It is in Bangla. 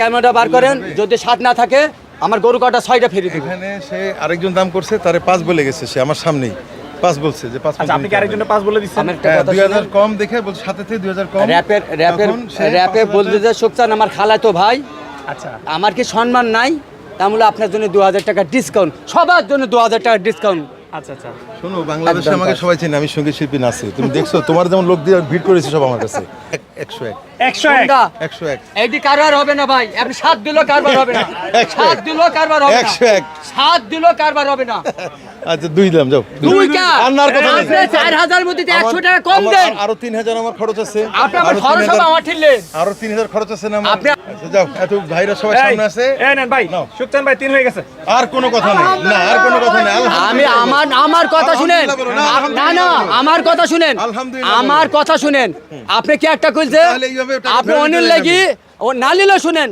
ক্যামেরাটা বার করেন যদি সাত না থাকে আমার গরু কাটা ছয়টা ফেরি দেবে। এখানে সে আরেকজন দাম করছে তারে পাঁচ বলে গেছে সে আমার সামনেই। পাঁচ বলছে যে পাঁচ আচ্ছা আপনি কি আরেকজনের পাঁচ বলে দিচ্ছেন? হ্যাঁ, দুই হাজার কম দেখে বলছে সাথে থেকে দুই হাজার কম। র্যাপের র্যাপের র্যাপে বলতে যে আমার খালা তো ভাই। আচ্ছা। আমার কি সম্মান নাই? তাহলে আপনার জন্য দু হাজার টাকা ডিসকাউন্ট সবার জন্য দু হাজার টাকা ডিসকাউন্ট আচ্ছা আচ্ছা। শোনো বাংলাদেশে আমাকে। সবাই চেনে আমি সংগীত শিল্পী নাচি তুমি দেখছ তোমার যেমন লোক দিয়ে ভিড় করেছে সব আমার কাছে। একশো এক। একশো এক। একশো এক। এইটি কারবার হবে না ভাই আপনি সাত দিলেও কারবার হবে না। সাত দিলেও কারবার হবে একশো এক। সাত দিলেও কারবার হবে না। আচ্ছা দুই দাম যাও। দুই কা আর না আর কথা আপনি চার হাজার মধ্যে একশো আমার- টাকা কম দেন। আরও তিন হাজার আমার খরচ আছে। আপনি আমার খরচ হবে আমার আরও আছে না আপনি- আচ্ছা, যাও। এত ভাইরা সবাই সামনে আছে। এই নেন ভাই নাও। ভাই তিন হয়ে গেছে। আর কোনো কথা নেই। না আর কোনো কথা নেই। আমি আমার আমার কথা শুনেন। না, না। আমার কথা শুনেন। আমার কথা শুনেন। আপনি কি একটা টাকা আপনি অনিল লাগি ও না নিলে শুনেন